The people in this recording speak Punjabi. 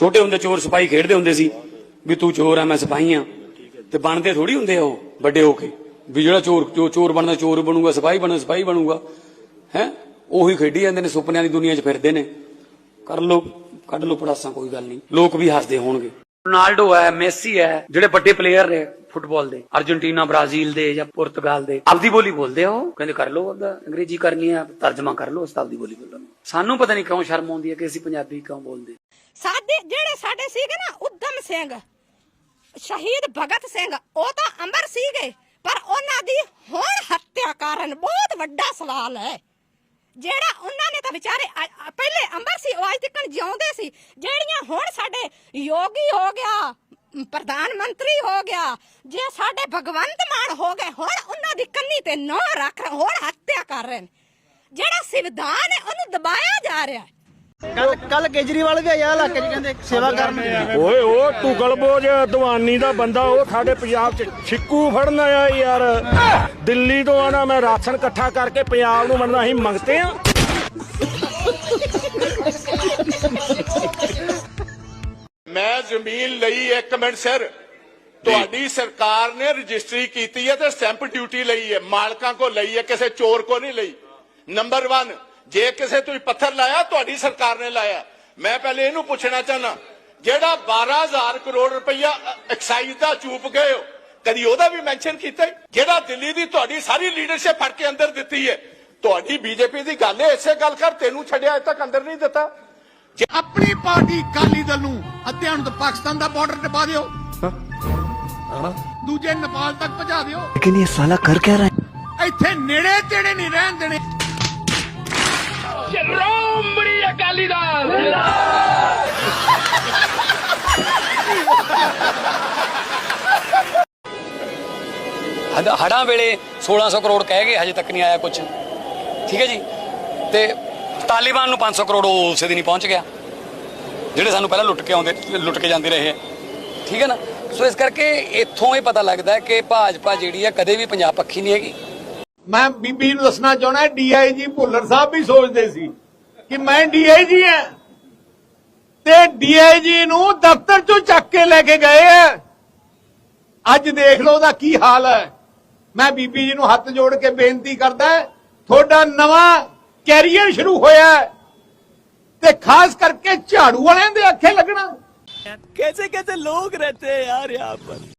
ਛੋਟੇ ਹੁੰਦੇ ਚੋਰ ਸਿਪਾਹੀ ਖੇਡਦੇ ਹੁੰਦੇ ਸੀ, ਵੀ ਤੂੰ ਚੋਰ ਆ, ਮੈਂ ਸਿਪਾਹੀ ਆ। ਤੇ ਬਣਦੇ ਥੋੜੀ ਹੁੰਦੇ ਆ ਉਹ, ਵੱਡੇ ਹੋ ਕੇ, ਵੀ ਜਿਹੜਾ ਚੋਰ ਚੋਰ ਬਣਦਾ, ਚੋਰ ਬਣੂਗਾ, ਸਿਪਾਹੀ ਬਣਦਾ ਸਿਪਾਹੀ ਬਣੂਗਾ। ਹੈ? ਉਹੀ ਖੇਡੀ ਜਾਂਦੇ ਨੇ, ਸੁਪਨਿਆਂ ਦੀ ਦੁਨੀਆ 'ਚ ਫਿਰਦੇ ਨੇ। ਕਰ ਲੋ ਕੱਢ ਲੋ ਪੜਾਸਾਂ, ਕੋਈ ਗੱਲ ਨਹੀਂ। ਲੋਕ ਵੀ ਹੱਸਦੇ ਹੋਣਗੇ। ਰੋਨਾਲਡੋ ਹੈ, ਮੈਸੀ ਹੈ, ਜਿਹੜੇ ਵੱਡੇ ਪਲੇਅਰ ਨੇ ਫੁੱਟਬਾਲ ਦੇ ਅਰਜنٹੀਨਾ ਬ੍ਰਾਜ਼ੀਲ ਦੇ ਜਾਂ ਪੁਰਤਗਾਲ ਦੇ। ਆਪਦੀ ਬੋਲੀ ਬੋਲਦੇ ਹੋ ਕਹਿੰਦੇ ਕਰ ਲੋ ਉਹਦਾ ਅੰਗਰੇਜ਼ੀ ਕਰਨੀ ਹੈ ਤਰਜਮਾ ਕਰ ਲੋ ਉਸ ਆਪਦੀ ਬੋਲੀ ਬੋਲੋ। ਸਾਨੂੰ ਪਤਾ ਨਹੀਂ ਕਿਉਂ ਸ਼ਰਮ ਆਉਂਦੀ ਹੈ ਕਿ ਅਸੀਂ ਪੰਜਾਬੀ ਕਿਉਂ ਬੋਲਦੇ। ਸਾਡੇ, ਜਿਹੜੇ ਸਾਡੇ ਸੀਗੇ ਨਾ, ਉਦਮ ਸਿੰਘ, ਸ਼ਹੀਦ ਭਗਤ ਸਿੰਘ, ਉਹ ਤਾਂ ਅਮਰ ਸੀਗੇ, ਪਰ ਉਹਨਾਂ ਦੀ ਹੁਣ ਹੱਤਿਆ ਕਾਰਨ ਬਹੁਤ ਵੱਡਾ ਸਵਾਲ ਹੈ। ਜਿਹੜਾ ਉਹਨਾਂ ਨੇ ਤਾਂ ਵਿਚਾਰੇ ਪਹਿਲੇ ਅੰਬਰ ਸੀ, ਉਹ ਅੱਜ ਤੱਕ ਜਿਉਂਦੇ ਸੀ। ਜਿਹੜੀਆਂ ਹੁਣ ਸਾਡੇ ਯੋਗੀ ਹੋ ਗਿਆ, ਪ੍ਰਧਾਨ ਮੰਤਰੀ ਹੋ ਗਿਆ, ਜੇ ਸਾਡੇ ਭਗਵੰਤ ਮਾਨ ਹੋ ਗਏ, ਹੁਣ ਉਹਨਾਂ ਦੀ ਕੰਨੀ ਤੇ ਨੋ ਰੱਖ ਰਹੇ ਹੁਣ ਹੱਤਿਆ ਕਰ ਰਹੇ ਨੇ। ਜਿਹੜਾ ਸੰਵਿਧਾਨ ਹੈ, ਉਹਨੂੰ ਦਬਾਇਆ ਜਾ ਰਿਹਾ ਹੈ। ਕੱਲ ਕੱਲ ਕੇਜਰੀਵਾਲ ਵੀ ਆਇਆ ਇਲਾਕੇ 'ਚ ਕਹਿੰਦੇ ਸੇਵਾ ਕਰਨ। ਓਏ ਉਹ ਟੁਗਲਬੋਜ ਦਵਾਨੀ ਦਾ ਬੰਦਾ ਉਹ ਸਾਡੇ ਪੰਜਾਬ ਚ ਛਿੱਕੂ ਫੜਨ ਆਇਆ ਯਾਰ। ਦਿੱਲੀ ਤੋਂ ਆਣਾ ਮੈਂ ਰਾਸ਼ਨ ਇਕੱਠਾ ਕਰਕੇ ਪੰਜਾਬ ਨੂੰ ਮੰਨਣਾ ਅਸੀਂ ਮੰਗਤੇ ਆ। ਮੈਂ ਜ਼ਮੀਨ ਲਈ ਇੱਕ ਮਿੰਟ ਸਰ। ਤੁਹਾਡੀ ਸਰਕਾਰ ਨੇ ਰਜਿਸਟਰੀ ਕੀਤੀ ਹੈ ਤੇ ਸਟੈਂਪ ਡਿਊਟੀ ਲਈ ਹੈ। ਮਾਲਕਾਂ ਕੋ ਲਈ ਹੈ ਕਿਸੇ ਚੋਰ ਕੋ ਨਹੀਂ ਲਈ। ਨੰਬਰ 1 ਜੇ ਕਿਸੇ ਤੁਸੀਂ ਪੱਥਰ ਲਾਇਆ ਤੁਹਾਡੀ ਸਰਕਾਰ ਨੇ ਲਾਇਆ। ਮੈਂ ਪਹਿਲੇ ਇਹਨੂੰ ਪੁੱਛਣਾ ਚਾਹਨਾ ਜਿਹੜਾ 12000 ਕਰੋੜ ਰੁਪਈਆ ਐਕਸਾਈਜ਼ ਦਾ ਚੂਪ ਗਏ ਹੋ ਕਦੀ ਉਹਦਾ ਵੀ ਮੈਂਸ਼ਨ ਕੀਤਾ ਜਿਹੜਾ ਦਿੱਲੀ ਦੀ ਤੁਹਾਡੀ ਸਾਰੀ ਲੀਡਰਸ਼ਿਪ ਫੜ ਕੇ ਅੰਦਰ ਦਿੱਤੀ ਹੈ ਤੁਹਾਡੀ ਬੀਜੇਪੀ ਦੀ ਗੱਲ ਹੈ ਇਸੇ ਗੱਲ ਕਰ ਤੈਨੂੰ ਛੱਡਿਆ ਅਜੇ ਤੱਕ ਅੰਦਰ ਨਹੀਂ ਦਿੱਤਾ। ਆਪਣੀ ਪਾਰਟੀ ਕਾਲੀ ਦਲ ਨੂੰ ਅੱਧਿਆਂ ਪਾਕਿਸਤਾਨ ਦਾ ਬਾਰਡਰ ਟਪਾ ਦਿਓ। ਦੂਜੇ ਨੇਪਾਲ ਤੱਕ ਪਹੁੰਚਾ ਦਿਓ। ਲੇਕਿਨ ਇਹ ਸਾਲਾ ਕਰ ਕਹਿ ਰਹਾ ਇੱਥੇ ਨੇੜੇ ਤੇੜੇ ਨਹੀਂ ਰਹਿਣ ਦੇਣੇ। ਹੜ- ਵੇਲੇ 1600 ਕਰੋੜ ਕਹਿ ਗਏ ਹਜੇ ਤੱਕ ਨਹੀਂ ਆਇਆ ਕੁਝ ਠੀਕ ਹੈ ਜੀ? ਤੇ ਤਾਲਿਬਾਨ ਨੂੰ 500 ਕਰੋੜ ਉਸੇ ਦਿਨ ਹੀ ਪਹੁੰਚ ਗਿਆ। ਜਿਹੜੇ ਸਾਨੂੰ ਪਹਿਲਾਂ ਲੁੱਟ ਕੇ ਆਉਂਦੇ ਲੁੱਟ ਕੇ ਜਾਂਦੇ ਰਹੇ। ਠੀਕ ਹੈ ਨਾ? ਸੋ ਇਸ ਕਰਕੇ ਇੱਥੋਂ ਇਹ ਪਤਾ ਲੱਗਦਾ ਹੈ ਕਿ ਭਾਜਪਾ ਜਿਹੜੀ ਹੈ ਕਦੇ ਵੀ ਪੰਜਾਬ ਪੱਖੀ ਨਹੀਂ ਹੈਗੀ। ਮੈਂ ਬੀਬੀ ਨੂੰ ਦੱਸਣਾ ਚਾਹਣਾ ਡੀਆਈਜੀ ਭੁੱਲਰ ਸਾਹਿਬ ਵੀ ਸੋਚਦੇ ਸੀ। ਕਿ ਮੈਂ ਡੀਆਈਜੀ ਹਾਂ ਤੇ ਡੀਆਈਜੀ ਨੂੰ ਦਫ਼ਤਰ ਚੋਂ ਚੱਕ ਕੇ ਲੈ ਕੇ ਗਏ ਆ ਅੱਜ ਦੇਖ ਲਓ ਉਹਦਾ ਕੀ ਹਾਲ ਹੈ ਮੈਂ ਬੀਬੀ ਜੀ ਨੂੰ ਹੱਥ ਜੋੜ ਕੇ ਬੇਨਤੀ ਕਰਦਾ ਤੁਹਾਡਾ ਨਵਾਂ ਕੈਰੀਅਰ ਸ਼ੁਰੂ ਹੋਇਆ ਹੈ ਤੇ ਖਾਸ ਕਰਕੇ ਝਾੜੂ ਵਾਲਿਆਂ ਦੇ ਅੱਖੇ ਲੱਗਣਾ कैसे कैसे लोग रहते हैं यार यहाँ पर